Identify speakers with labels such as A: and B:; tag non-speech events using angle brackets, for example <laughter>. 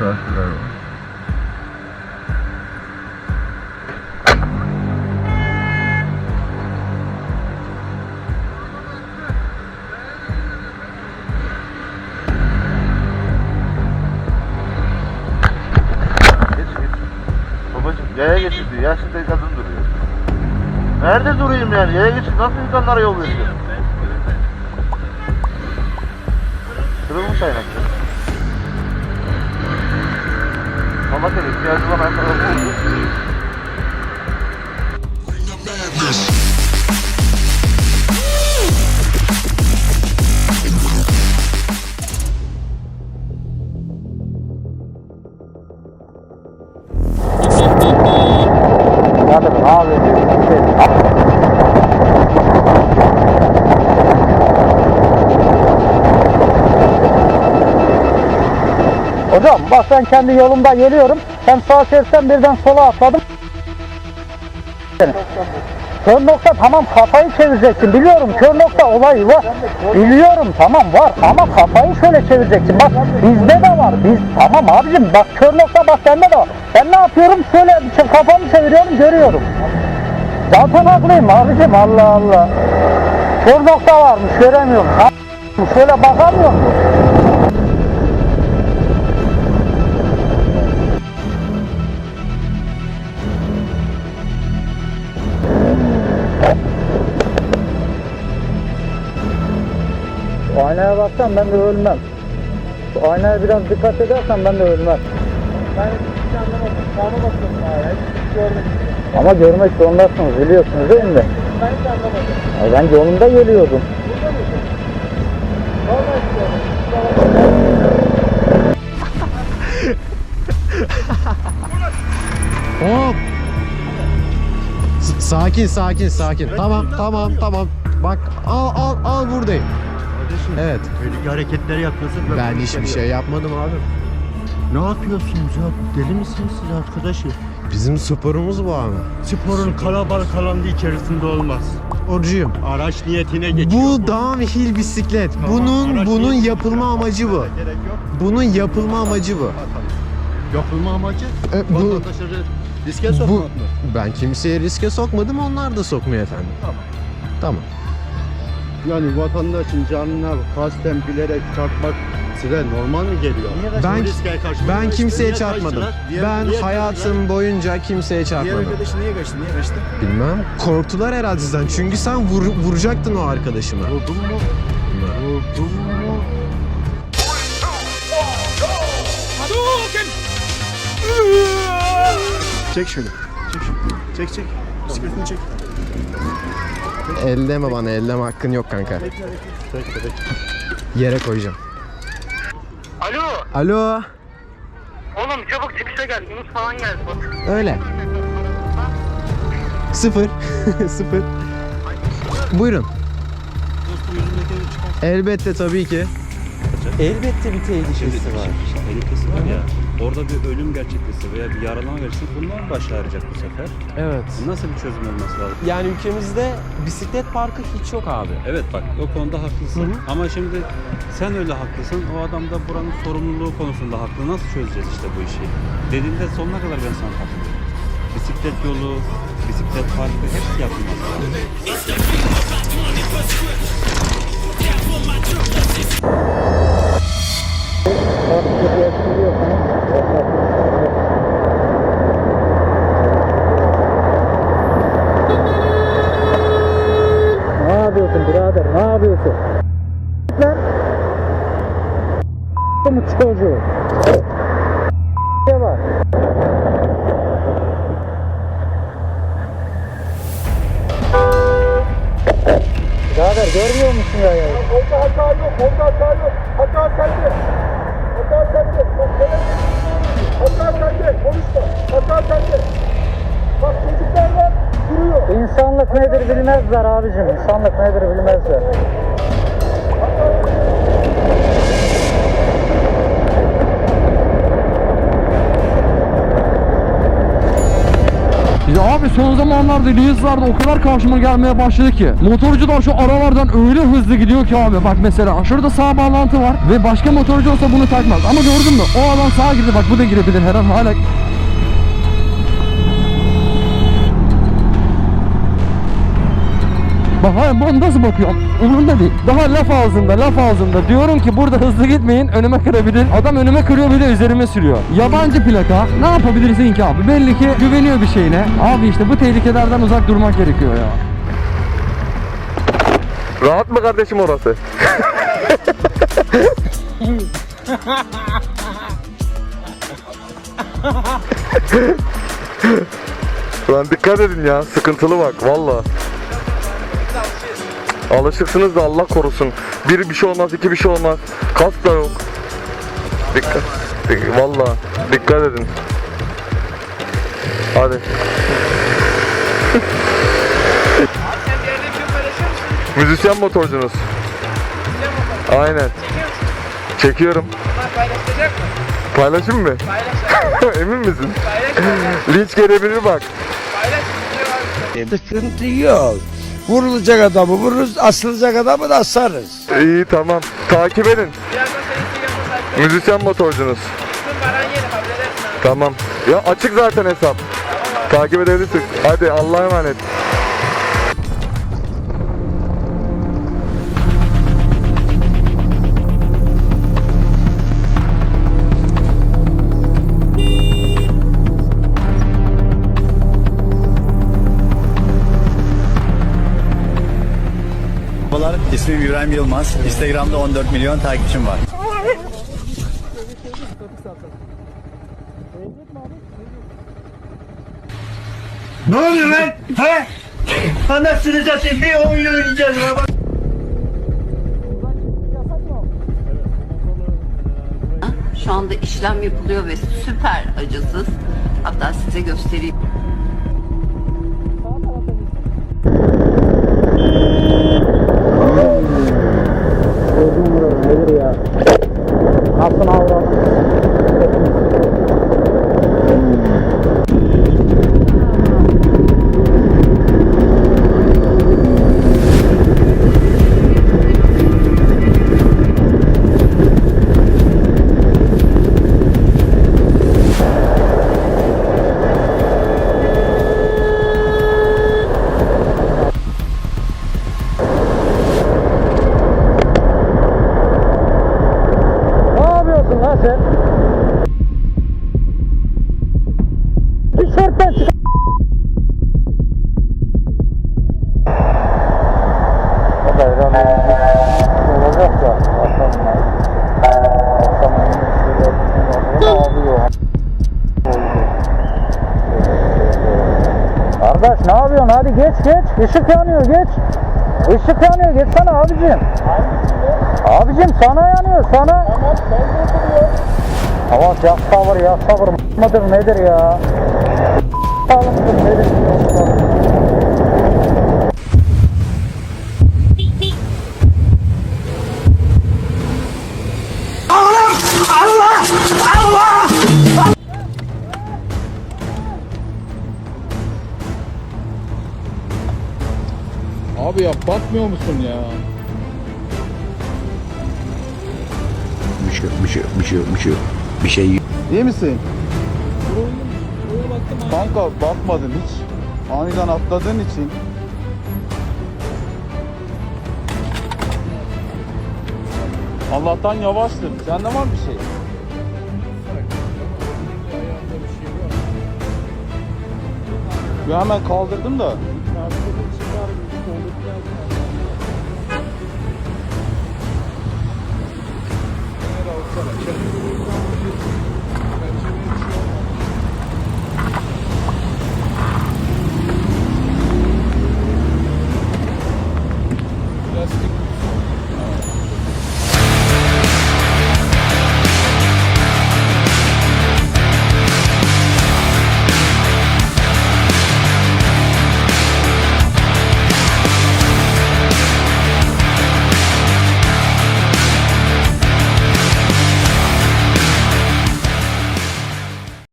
A: Trafiler var. Yaya geçildi. Yaşlı bir kadın duruyor. Nerede durayım yani? Yaya geçit nasıl insanlara yol veriyor? Kırılmış aynakları. Ama tabii ihtiyacı olan ayakkabı
B: Hocam bak ben kendi yolumda geliyorum. Hem sağa çevirsem birden sola atladım. Kör nokta tamam kafayı çevireceksin biliyorum kör nokta olayı var. Biliyorum tamam var ama kafayı şöyle çevireceksin bak bizde de var. Biz tamam abicim bak kör nokta bak bende de var. Ben ne yapıyorum? Şöyle kafamı çeviriyorum görüyorum. Zaten haklıyım abicim Allah Allah. Kör nokta varmış göremiyorum. Şöyle bakamıyor Aynaya baksan ben de ölmem. Şu aynaya biraz dikkat edersen ben de ölmem. Ben hiç anlamadım. Sağa bakıyorum aynaya. Hiç görmedim. Ama görmek zorundasınız biliyorsunuz değil mi? Ben hiç anlamadım. Ay ben yolunda geliyordum. Burada mıydın?
C: Hop. S- sakin sakin sakin. Tamam tamam tamam. Bak al al al buradayım.
D: Kardeşim
C: Evet.
D: öyle hareketleri yapıyorsun.
C: Ben hiçbir
D: istemiyorum.
C: şey yapmadım abi.
D: Ne yapıyorsunuz ya? Deli misiniz siz arkadaşı?
C: Bizim sporumuz bu abi.
D: Sporun kalabalık alanda içerisinde olmaz.
C: Sporcuyum.
D: Araç niyetine geçiyor.
C: Bu downhill bisiklet.
D: Tamam,
C: Bunun
D: araç
C: bunun
D: niyetine
C: yapılma amacı bu.
D: Gerek yok.
C: Bunun yapılma amacı bu.
D: Yapılma amacı
C: E, bu
D: vatandaşları riske sokmak mı?
C: ben kimseye riske sokmadım. Onlar da sokmuyor efendim.
D: Tamam.
C: Tamam.
D: Yani vatandaşın canına kasten bilerek çarpmak size normal mi geliyor?
C: Ben- Ben kimseye çarpmadım.
D: Diğer-
C: Ben
D: diğer-
C: hayatım boyunca kimseye
E: Diğer
C: çarpmadım.
E: arkadaşı niye kaçtı? Niye kaçtı?
C: Bilmem. Korktular herhalde sizden. Çünkü sen vur- vuracaktın o arkadaşımı.
D: Vurdun mu? Vurdun mu?
E: Çek şöyle. Çek şunu. Çek çek. Bisikletini çek.
C: Elleme bana, elleme hakkın yok kanka. Yere koyacağım.
F: Alo,
C: Alo.
F: oğlum çabuk çıkışa gel. Yunus falan geldi.
C: Öyle. Sıfır. <laughs> Sıfır. Buyurun. Elbette tabii ki.
G: Elbette bir tehlikesi var.
H: tehlikesi var ya. Orada bir ölüm gerçekleşse veya bir yaralama gerçekleşse bunlar baş ağrıyacak bu sefer.
G: Evet.
H: Nasıl bir çözüm olması lazım?
G: Yani ülkemizde bisiklet parkı hiç yok abi.
H: Evet bak o konuda haklısın.
G: Hı hı.
H: Ama şimdi sen öyle haklısın. O adam da buranın sorumluluğu konusunda haklı. Nasıl çözeceğiz işte bu işi? Dediğinde sonuna kadar ben sana katılıyorum. Bisiklet yolu, bisiklet parkı hepsi yapılması lazım.
B: Çocuğu. Ne var? Birader görmüyor musun ya ya?
E: Orada hata yok. Orada hata yok. Hata sende. Hata sende. Bak Hata sende. Konuşma. Hata sende. Bak çocuklar var. Duruyor.
B: İnsanlık nedir bilmezler abicim. İnsanlık nedir bilmezler.
I: Son zamanlarda Reels'larda o kadar karşıma gelmeye başladı ki. Motorcular şu aralardan öyle hızlı gidiyor ki abi. Bak mesela şurada sağ bağlantı var ve başka motorcu olsa bunu takmaz. Ama gördün mü? O adam sağa girdi. Bak bu da girebilir her an hala Hayır bu nasıl bakıyorum? Umurumda değil. Daha laf ağzında laf ağzında. Diyorum ki burada hızlı gitmeyin önüme kırabilir. Adam önüme kırıyor bir de üzerime sürüyor. Yabancı plaka. Ne yapabilirsin ki abi? Belli ki güveniyor bir şeyine. Abi işte bu tehlikelerden uzak durmak gerekiyor ya.
J: Rahat mı kardeşim orası? <laughs> Lan dikkat edin ya. Sıkıntılı bak valla. Alışıksınız da Allah korusun. Bir bir şey olmaz, iki bir şey olmaz. Kas da yok. Dikkat. Dik- Valla dikkat edin. Hadi. Müzisyen motorcunuz. Aynen. Çekiyorum. Paylaşayım mı? <laughs> Emin misin? Linç gelebilir bak.
K: Sıkıntı yok. Vurulacak adamı vururuz, asılacak adamı da asarız.
J: İyi tamam. Takip edin. Müzisyen motorcunuz. Tamam. Ya açık zaten hesap. Takip edebilirsin. Hadi Allah'a emanet.
L: İsmim İbrahim Yılmaz. Instagram'da 14 milyon takipçim var.
M: Ne oluyor lan? He? Anasını satayım bir oyun oynayacağız. ya.
N: Şu anda işlem yapılıyor ve süper acısız. Hatta size göstereyim.
B: Hadi geç geç. Işık yanıyor geç. Işık yanıyor. Geçsene abicim. Abicim sana yanıyor sana. Tamam sen de yaz sabır yaz sabır mıdır nedir ya? Sağlık mıdır nedir?
D: Abi ya bakmıyor musun ya?
K: Bir şey, bir şey, bir şey, bir şey, bir şey
D: İyi misin? Kanka bakmadın hiç. Aniden atladığın için. Allah'tan yavaştın. Sende var bir şey. Ya hemen kaldırdım da